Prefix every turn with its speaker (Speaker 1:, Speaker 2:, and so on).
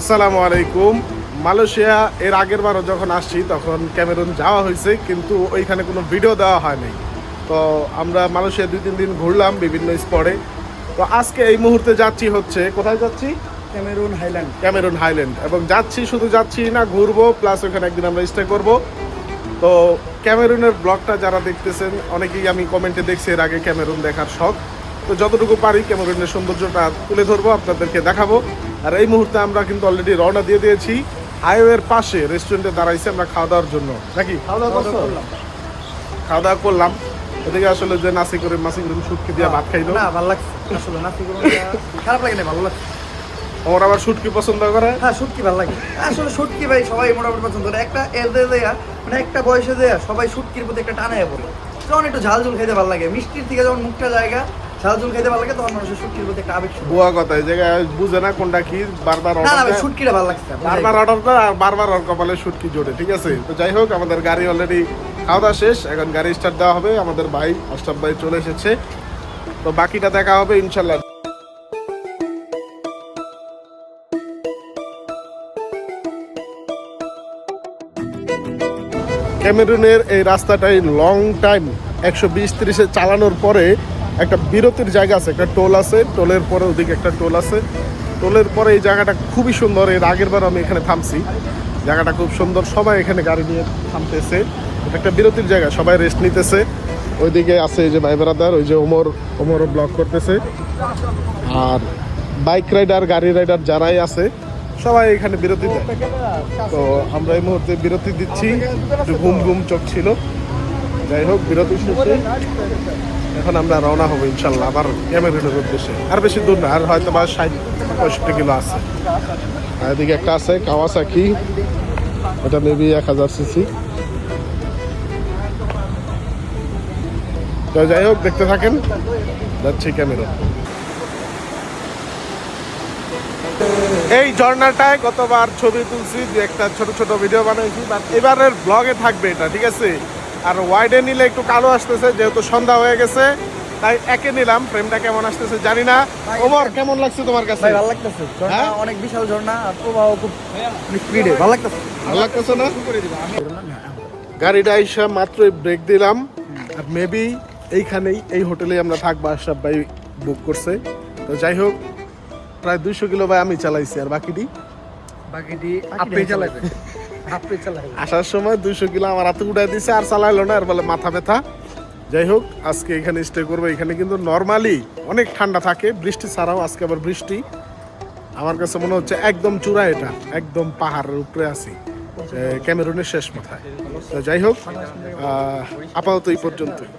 Speaker 1: আসসালামু আলাইকুম। মালয়েশিয়া এর আগের বারও যখন আসছি তখন ক্যামেরুন যাওয়া হয়েছে কিন্তু ওইখানে কোনো ভিডিও দেওয়া হয়নি। তো আমরা মালয়েশিয়া দুই তিন দিন ঘুরলাম বিভিন্ন স্পটে। তো আজকে এই মুহূর্তে যাচ্ছি হচ্ছে কোথায় যাচ্ছি?
Speaker 2: Cameron highland.
Speaker 1: Cameron highland. এবং যাচ্ছি শুধু যাচ্ছি না ঘুরবো প্লাস ওখানে একদিন আমরা স্টে করব। তো ক্যামেরুনের ব্লগটা যারা দেখতেছেন অনেকেই আমি কমেন্টে দেখছি এর আগে ক্যামেরুন দেখার শখ। তো যতটুকু পারি ক্যামেরুনের সৌন্দর্যটা তুলে ধরবো আপনাদেরকে দেখাবো। আর এই মুহূর্তে আমরা কিন্তু অলরেডি রওনা দিয়ে দিয়েছি। হাইওয়ের পাশে রেস্টুরেন্টে দাঁড়াইছি আমরা খাওয়া দাওয়ার জন্য। নাকি? খাওয়া দাওয়া করছ? খাওয়া দাওয়া করলাম। এদিকে আসলে যে নাসি করে মাসি করে শুটকি দিয়ে ভাত খাইলো।
Speaker 2: না ভালো লাগছে। আসলে নাসি করুনটা খারাপ লাগে না ভালো লাগছে।
Speaker 1: আমার আবার শুটকি পছন্দ করে?
Speaker 2: হ্যাঁ শুটকি ভালো লাগে। আসলে শুটকি ভাই সবাই মোটামুটি পছন্দ করে। একটা এলদে দেয়া মানে একটা বয়সে দেয়া সবাই শুটকির প্রতি একটা টানায় পড়ে যখন একটু ঝাল ঝুল খেতে ভালো লাগে। মিষ্টির থেকে যখন মুখটা জায়গা ঝাল খেতে ভালো লাগে তখন মানুষের শুটকির প্রতি একটা আবেগ
Speaker 1: বুয়া কথা এই জায়গায় বুঝে না কোনটা কি বারবার
Speaker 2: না
Speaker 1: order
Speaker 2: না ভাই শুটকিটা ভালো লাগছে
Speaker 1: বারবার অর্ডার করে আর বারবার ওর কপালে শুটকি জোটে ঠিক আছে? তো যাই হোক আমাদের গাড়ি অলরেডি খাওয়া দাওয়া শেষ এখন গাড়ি স্টার্ট দেওয়া হবে। আমাদের ভাই ভাই চলে এসেছে। তো বাকিটা দেখা হবে ইনশাল্লাহ। ক্যামেরুনের এই রাস্তাটাই লং টাইম একশো বিশ তিরিশে চালানোর পরে একটা বিরতির জায়গা আছে, একটা টোল আছে, টোলের পরে ওদিকে একটা টোল আছে। টোলের পরে এই জায়গাটা খুবই সুন্দর, এর আগের বার আমি এখানে থামছি। জায়গাটা খুব সুন্দর, সবাই এখানে গাড়ি নিয়ে থামতেছে। একটা বিরতির জায়গা, সবাই রেস্ট নিতেছে। ওইদিকে আছে এই যে ভাই ব্রাদার, ওই যে ওমর, ওমরও ব্লক করতেছে। আর বাইক রাইডার গাড়ি রাইডার যারাই আছে, সবাই এখানে বিরতি দেয়। তো আমরা এই মুহূর্তে বিরতি দিচ্ছি। ঘুম ঘুম চোখ ছিল যাই হোক, বিরতি শেষে এখন আমরা রওনা হব ইনশাল্লাহ আবার ক্যামেরুনের উদ্দেশ্যে। আর বেশি দূর না, আর হয়তো বা ষাট, পঁয়ষট্টি কিলো আছে। এদিকে একটা আছে, কাওয়াসাকি। এটা মেবি এক হাজার সিসি। তো যাই হোক, দেখতে থাকেন। যাচ্ছি ক্যামেরা। এই ঝর্ণাটায় গতবার ছবি তুলছি, যে একটা ছোট ছোট ভিডিও বানাইছি এবারের ব্লগে থাকবে এটা, ঠিক আছে? আর ওয়াইডে নিলে একটু কালো আসতেছে যেহেতু সন্ধ্যা হয়ে গেছে তাই একে নিলাম। ফ্রেমটা কেমন আসতেছে জানি না। ওমর কেমন লাগছে তোমার কাছে?
Speaker 2: ভালো লাগতেছে।
Speaker 1: হ্যাঁ?
Speaker 2: অনেক বিশাল ঝর্ণা আর প্রবাহ খুব স্পিডে ভালো লাগতেছে?
Speaker 1: ভালো লাগতেছে না? গাড়িটা আইসা মাত্রই ব্রেক দিলাম। আর মেবি এইখানেই এই হোটেলে আমরা থাকব আশরাফ ভাই বুক করছে। তো যাই হোক প্রায় দুইশো কিলো ভাই আমি চালাইছি আর বাকিটি?
Speaker 2: বাকিটি আপনি চালাবেন
Speaker 1: আসার সময় দুইশো কিলো আমার হাতে উঠাই দিছে, আর চালাইলো না, আর বলে মাথা ব্যথা। যাই হোক, আজকে এখানে স্টে করব। এখানে কিন্তু নর্মালি অনেক ঠান্ডা থাকে, বৃষ্টি ছাড়াও আজকে আবার বৃষ্টি। আমার কাছে মনে হচ্ছে একদম চূড়া এটা, একদম পাহাড়ের উপরে আছি ক্যামেরুনের শেষ মাথায়। তো যাই হোক আপাতত এই পর্যন্তই।